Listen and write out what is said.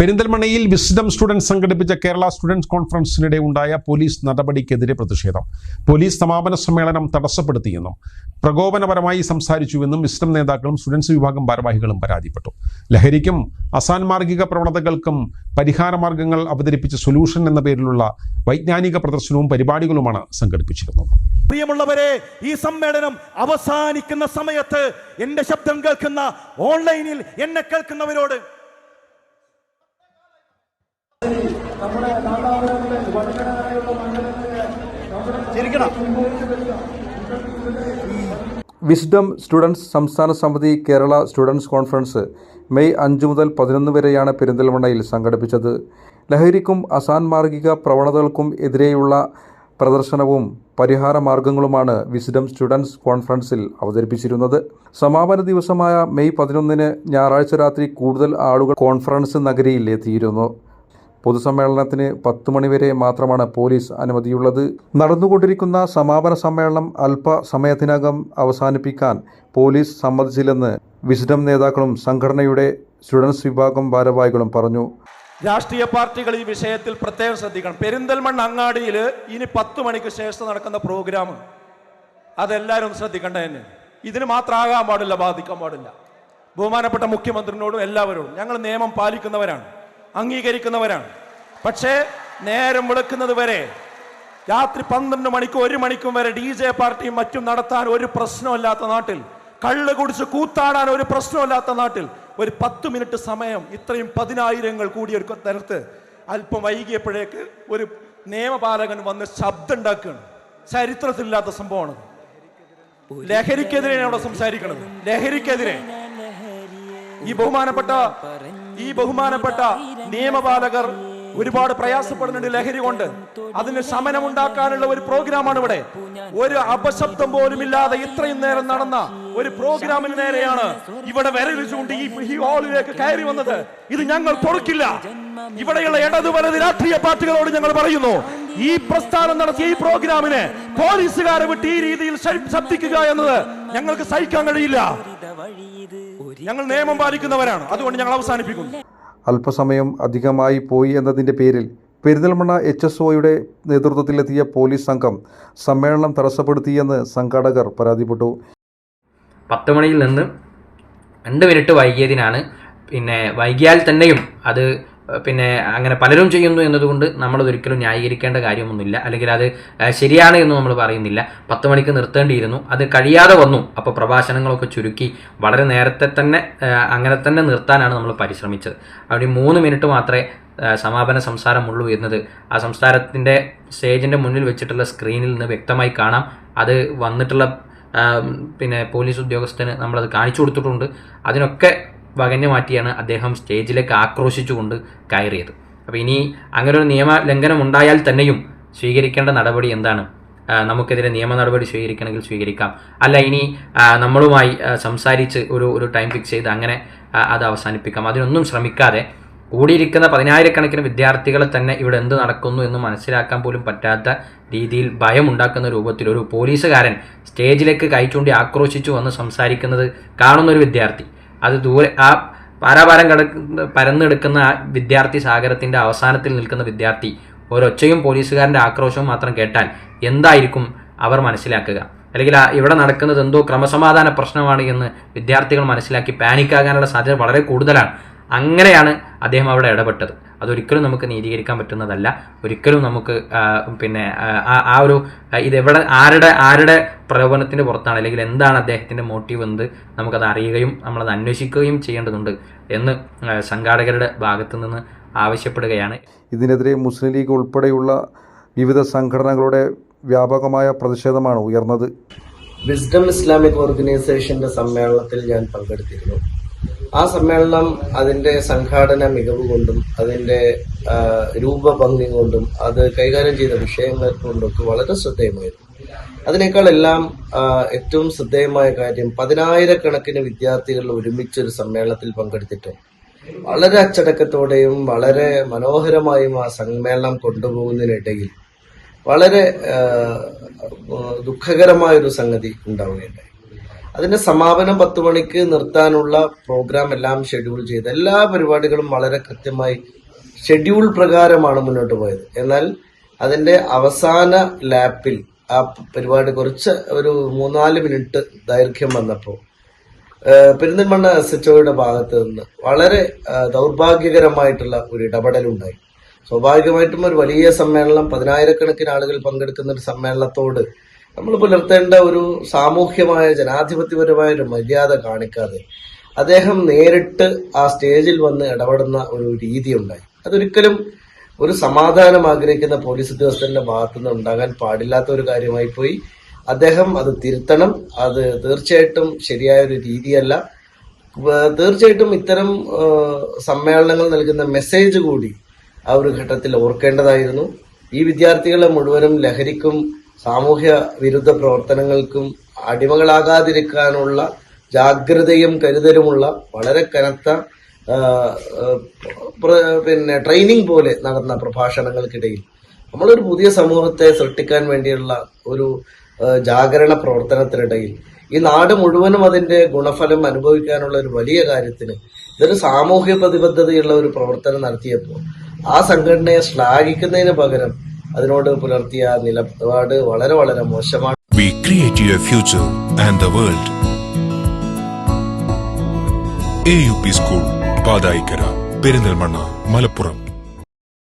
പെരിന്തൽമണ്ണയിൽ wisdom students സംഘടിപ്പിച്ച Kerala students കോൺഫറൻസിനിടെ ഉണ്ടായ പോലീസ് നടപടിക്കെതിരെ പ്രതിഷേധം. പോലീസ് സമാപന സമ്മേളനം തടസ്സപ്പെടുത്തിയെന്നും പ്രകോപനപരമായി സംസാരിച്ചുവെന്നും വിസ്ഡം നേതാക്കളും സ്റ്റുഡൻസ് വിഭാഗം ഭാരവാഹികളും പരാതിപ്പെട്ടു. ലഹരിക്കും അസാൻമാർഗിക പ്രവണതകൾക്കും പരിഹാരമാർഗങ്ങൾ അവതരിപ്പിച്ച സൊല്യൂഷൻ എന്ന പേരിലുള്ള വൈജ്ഞാനിക പ്രദർശനവും പരിപാടികളുമാണ് സംഘടിപ്പിച്ചിരുന്നത്. പ്രിയമുള്ളവരെ ഈ സമ്മേളനം അവസാനിക്കുന്ന സമയത്ത് എന്റെ ശബ്ദം കേൾക്കുന്ന ഓൺലൈനിൽ എന്നെ കേൾക്കുന്നവരോട് ചിരിക്കണം. വിസ്ഡം സ്റ്റുഡൻസ് സംസ്ഥാന സമിതി കേരള സ്റ്റുഡൻസ് കോൺഫറൻസ് മെയ് അഞ്ച് മുതൽ പതിനൊന്ന് വരെയാണ് പെരിന്തൽമണ്ണയിൽ സംഘടിപ്പിച്ചത്. ലഹരിക്കും അസാൻമാർഗിക പ്രവണതകൾക്കും എതിരെയുള്ള പ്രദർശനവും പരിഹാര മാർഗങ്ങളുമാണ് വിസ്ഡം സ്റ്റുഡൻസ് കോൺഫറൻസിൽ അവതരിപ്പിച്ചിരുന്നത്. സമാപന ദിവസമായ മെയ് പതിനൊന്നിന് ഞായറാഴ്ച രാത്രി കൂടുതൽ ആളുകൾ കോൺഫറൻസ് നഗരിയിൽ എത്തിയിരുന്നു. പൊതുസമ്മേളനത്തിന് പത്ത് മണിവരെ മാത്രമാണ് പോലീസ് അനുമതിയുള്ളത്. നടന്നുകൊണ്ടിരിക്കുന്ന സമാപന സമ്മേളനം അല്പ സമയത്തിനകം അവസാനിപ്പിക്കാൻ പോലീസ് സമ്മതിച്ചില്ലെന്ന് വിസ്ഡം നേതാക്കളും സംഘടനയുടെ സ്റ്റുഡൻസ് വിഭാഗം ഭാരവാഹികളും പറഞ്ഞു. രാഷ്ട്രീയ പാർട്ടികൾ ഈ വിഷയത്തിൽ പ്രത്യേകം ശ്രദ്ധിക്കണം. പെരിന്തൽമണ്ണ അങ്ങാടിയിൽ ഇനി പത്ത് മണിക്ക് ശേഷം നടക്കുന്ന പ്രോഗ്രാം അതെല്ലാവരും ശ്രദ്ധിക്കേണ്ട തന്നെ ഇതിന് മാത്രമാകാൻ പാടില്ല ബാധിക്കാൻ പാടില്ല. ബഹുമാനപ്പെട്ട മുഖ്യമന്ത്രിനോടും എല്ലാവരോടും. ഞങ്ങൾ നിയമം പാലിക്കുന്നവരാണ്. അംഗീകരിക്കുന്നവരാണ്. പക്ഷേ നേരം വിളക്കുന്നത് വരെ രാത്രി പന്ത്രണ്ട് മണിക്കും ഒരു മണിക്കും വരെ ഡി ജെ പാർട്ടിയും മറ്റും നടത്താൻ ഒരു പ്രശ്നമില്ലാത്ത നാട്ടിൽ കള്ള് കുടിച്ച് കൂത്താടാൻ ഒരു പ്രശ്നമില്ലാത്ത നാട്ടിൽ ഒരു പത്ത് മിനിറ്റ് സമയം ഇത്രയും പതിനായിരങ്ങൾ കൂടി ഒരു സ്ഥലത്ത് അല്പം വൈകിയപ്പോഴേക്ക് ഒരു നിയമപാലകൻ വന്ന് ശബ്ദം ഉണ്ടാക്കുകയാണ് ചരിത്രത്തിലില്ലാത്ത സംഭവമാണ്. ലഹരിക്കെതിരെയാണ് അവിടെ സംസാരിക്കുന്നത് ലഹരിക്കെതിരെ. ഈ ബഹുമാനപ്പെട്ട ഈ ബഹുമാനപ്പെട്ട നിയമപാലകർ ഒരുപാട് പ്രയാസപ്പെടുന്നുണ്ട് ലഹരി കൊണ്ട്. അതിന് ശമനമുണ്ടാക്കാനുള്ള ഒരു പ്രോഗ്രാമാണ് ഇവിടെ ഒരു അപശബ്ദം പോലും ഇല്ലാതെ ഇത്രയും നേരം നടന്ന ഒരു പ്രോഗ്രാമിന് നേരെയാണ് ഇവിടെ വിരൽ ചൂണ്ടി ഈ ഹാളിലേക്ക് കയറി വന്നത്. ഇത് ഞങ്ങൾ തുറക്കില്ല ഇവിടെയുള്ള ഇടതു രാഷ്ട്രീയ പാർട്ടികളോട് ഞങ്ങൾ പറയുന്നു ഈ പ്രസ്ഥാനം നടത്തിയ ഈ പ്രോഗ്രാമിനെ പോലീസുകാരെ വിട്ട് ഈ രീതിയിൽ ശബ്ദിക്കുക എന്നത് ഞങ്ങൾക്ക് സഹിക്കാൻ കഴിയില്ല. ഞങ്ങൾ നിയമം പാലിക്കുന്നവരാണ്. അതുകൊണ്ട് ഞങ്ങൾ അവസാനിപ്പിക്കുന്നു. അല്പസമയം അധികമായി പോയി എന്നതിന്റെ പേരിൽ പെരിന്തൽമണ്ണ എച്ച് എസ് ഒയുടെ നേതൃത്വത്തിലെത്തിയ പോലീസ് സംഘം സമ്മേളനം തടസ്സപ്പെടുത്തിയെന്ന് സംഘാടകർ പരാതിപ്പെട്ടു. പത്ത് മണിയിൽ നിന്ന് രണ്ട് മിനിറ്റ് വൈകിയതിനാണ്. പിന്നെ വൈകിയാൽ തന്നെയും അത് പിന്നെ അങ്ങനെ പലരും ചെയ്യുന്നു എന്നതുകൊണ്ട് നമ്മളതൊരിക്കലും ന്യായീകരിക്കേണ്ട കാര്യമൊന്നുമില്ല. അല്ലെങ്കിൽ അത് ശരിയാണ് എന്ന് നമ്മൾ പറയുന്നില്ല. പത്ത് മണിക്ക് നിർത്തേണ്ടിയിരുന്നു. അത് കഴിയാതെ വന്നു. അപ്പോൾ പ്രഭാഷണങ്ങളൊക്കെ ചുരുക്കി വളരെ നേരത്തെ തന്നെ അങ്ങനെ തന്നെ നിർത്താനാണ് നമ്മൾ പരിശ്രമിച്ചത്. അവിടെ മൂന്ന് മിനിറ്റ് മാത്രമേ സമാപന സംസാരമുള്ളൂ എന്നത് ആ സംസാരത്തിന്റെ സ്റ്റേജിന്റെ മുന്നിൽ വെച്ചിട്ടുള്ള സ്ക്രീനിൽ നിന്ന് വ്യക്തമായി കാണാം. അത് വന്നിട്ടുള്ള പിന്നെ പോലീസ് ഉദ്യോഗസ്ഥന് നമ്മളത് കാണിച്ചു കൊടുത്തിട്ടുണ്ട്. അതിനൊക്കെ വകഞ്ഞു മാറ്റിയാണ് അദ്ദേഹം സ്റ്റേജിലേക്ക് ആക്രോശിച്ചുകൊണ്ട് കയറിയത്. അപ്പോൾ ഇനി അങ്ങനെ ഒരു നിയമ ലംഘനം ഉണ്ടായാൽ തന്നെയും സ്വീകരിക്കേണ്ട നടപടി എന്താണ്? നമുക്കെതിരെ നിയമ നടപടി സ്വീകരിക്കണമെങ്കിൽ സ്വീകരിക്കാം. അല്ല ഇനി നമ്മളുമായി സംസാരിച്ച് ഒരു ഒരു ടൈം ഫിക്സ് ചെയ്ത് അങ്ങനെ അത് അവസാനിപ്പിക്കാം. അതിനൊന്നും ശ്രമിക്കാതെ കൂടിയിരിക്കുന്ന പതിനായിരക്കണക്കിന് വിദ്യാർത്ഥികളെ തന്നെ ഇവിടെ എന്ത് നടക്കുന്നു എന്ന് മനസ്സിലാക്കാൻ പോലും പറ്റാത്ത രീതിയിൽ ഭയം ഉണ്ടാക്കുന്ന രൂപത്തിൽ ഒരു പോലീസുകാരൻ സ്റ്റേജിലേക്ക് കൈ ചൂണ്ടി ആക്രോശിച്ചു വന്ന് സംസാരിക്കുന്നത് കാണുന്ന ഒരു വിദ്യാർത്ഥി. അത് ദൂരെ ആ പാരാപാരം കിടക്കുന്ന പരന്നെടുക്കുന്ന ആ വിദ്യാർത്ഥി സാഗരത്തിന്റെ അവസാനത്തിൽ നിൽക്കുന്ന വിദ്യാർത്ഥി ഒരൊച്ചയും പോലീസുകാരന്റെ ആക്രോശവും മാത്രം കേട്ടാൽ എന്തായിരിക്കും അവർ മനസ്സിലാക്കുക? അല്ലെങ്കിൽ ഇവിടെ നടക്കുന്നത് എന്തോ ക്രമസമാധാന പ്രശ്നമാണ് എന്ന് വിദ്യാർത്ഥികൾ മനസ്സിലാക്കി പാനിക്കാകാനുള്ള സാധ്യത വളരെ കൂടുതലാണ്. അങ്ങനെയാണ് അദ്ദേഹം അവിടെ ഇടപെട്ടത്. അതൊരിക്കലും നമുക്ക് നീതീകരിക്കാൻ പറ്റുന്നതല്ല. ഒരിക്കലും നമുക്ക് പിന്നെ ആ, ഒരു ഇത് ഇതെവിടെ ആരുടെ ആരുടെ പ്രലോഭനത്തിന്റെ പുറത്താണ് അല്ലെങ്കിൽ എന്താണ് അദ്ദേഹത്തിന്റെ മോട്ടീവ് എന്ത് നമുക്കത് അറിയുകയും നമ്മളത് അന്വേഷിക്കുകയും ചെയ്യേണ്ടതുണ്ട് എന്ന് സംഘാടകരുടെ ഭാഗത്തു നിന്ന് ആവശ്യപ്പെടുകയാണ്. ഇതിനെതിരെ മുസ്ലിം ലീഗ് ഉൾപ്പെടെയുള്ള വിവിധ സംഘടനകളുടെ വ്യാപകമായ പ്രതിഷേധമാണ് ഉയർന്നത്. വിസ്ഡം ഇസ്ലാമിക് ഓർഗനൈസേഷന്റെ സമ്മേളനത്തിൽ ഞാൻ പങ്കെടുത്തിരുന്നു. ആ സമ്മേളനം അതിന്റെ സംഘാടന മികവ് കൊണ്ടും അതിന്റെ രൂപഭംഗി കൊണ്ടും അത് കൈകാര്യം ചെയ്ത വിഷയങ്ങൾ കൊണ്ടൊക്കെ വളരെ ശ്രദ്ധേയമായിരുന്നു. അതിനേക്കാളെല്ലാം എല്ലാം ഏറ്റവും ശ്രദ്ധേയമായ കാര്യം പതിനായിരക്കണക്കിന് വിദ്യാർത്ഥികൾ ഒരുമിച്ചൊരു സമ്മേളനത്തിൽ പങ്കെടുത്തിട്ടും വളരെ അച്ചടക്കത്തോടെയും വളരെ മനോഹരമായും ആ സമ്മേളനം കൊണ്ടുപോകുന്നതിനിടയിൽ വളരെ ദുഃഖകരമായൊരു ഒരു സംഗതി ഉണ്ടാവുകയുണ്ടായി. അതിന്റെ സമാപനം പത്ത് മണിക്ക് നിർത്താനുള്ള പ്രോഗ്രാം എല്ലാം ഷെഡ്യൂൾ ചെയ്ത് എല്ലാ പരിപാടികളും വളരെ കൃത്യമായി ഷെഡ്യൂൾ പ്രകാരമാണ് മുന്നോട്ട് പോയത്. എന്നാൽ അതിന്റെ അവസാന ലാപ്പിൽ ആ പരിപാടി കുറച്ച് ഒരു മൂന്നാൽ മിനിറ്റ് ദൈർഘ്യം വന്നപ്പോൾ പെരിന്തൽമണ്ണ എസ് എച്ച് ഒയുടെ ഭാഗത്ത് നിന്ന് വളരെ ദൗർഭാഗ്യകരമായിട്ടുള്ള ഒരു ഇടപെടലുണ്ടായി. സ്വാഭാവികമായിട്ടും ഒരു വലിയ സമ്മേളനം പതിനായിരക്കണക്കിന് ആളുകൾ പങ്കെടുക്കുന്ന ഒരു സമ്മേളനത്തോട് നമ്മൾ പുലർത്തേണ്ട ഒരു സാമൂഹ്യമായ ജനാധിപത്യപരമായ ഒരു മര്യാദ കാണിക്കാതെ അദ്ദേഹം നേരിട്ട് ആ സ്റ്റേജിൽ വന്ന് ഇടപെടുന്ന ഒരു രീതി ഉണ്ടായി അതൊരിക്കലും ഒരു സമാധാനം ആഗ്രഹിക്കുന്ന പോലീസ് ഉദ്യോഗസ്ഥന്റെ ഭാഗത്തുനിന്ന് ഉണ്ടാകാൻ പാടില്ലാത്ത ഒരു കാര്യമായി പോയി. അദ്ദേഹം അത് തിരുത്തണം. അത് തീർച്ചയായിട്ടും ശരിയായ ഒരു രീതിയല്ല. തീർച്ചയായിട്ടും ഇത്തരം സമ്മേളനങ്ങൾ നൽകുന്ന മെസ്സേജ് കൂടി ആ ഒരു ഘട്ടത്തിൽ ഓർക്കേണ്ടതായിരുന്നു. ഈ വിദ്യാർത്ഥികളെ മുഴുവനും ലഹരിക്കും സാമൂഹ്യ വിരുദ്ധ പ്രവർത്തനങ്ങൾക്കും അടിമകളാകാതിരിക്കാനുള്ള ജാഗ്രതയും കരുതലുമുള്ള വളരെ കനത്ത പിന്നെ ട്രെയിനിങ് പോലെ നടന്ന പ്രഭാഷണങ്ങൾക്കിടയിൽ നമ്മളൊരു പുതിയ സമൂഹത്തെ സൃഷ്ടിക്കാൻ വേണ്ടിയുള്ള ഒരു ജാഗരണ പ്രവർത്തനത്തിനിടയിൽ ഈ നാട് മുഴുവനും അതിന്റെ ഗുണഫലം അനുഭവിക്കാനുള്ള ഒരു വലിയ കാര്യത്തിന് ഇതൊരു സാമൂഹ്യ പ്രതിബദ്ധതയുള്ള ഒരു പ്രവർത്തനം നടത്തിയപ്പോൾ ആ സംഘടനയെ ശ്ലാഘിക്കുന്നതിന് പകരം അതിനോട് പുലർത്തിയ നിലപാട് വളരെ വളരെ മോശമാണ് We create your future and the world. Pathayikkara Perinthalmanna Malappuram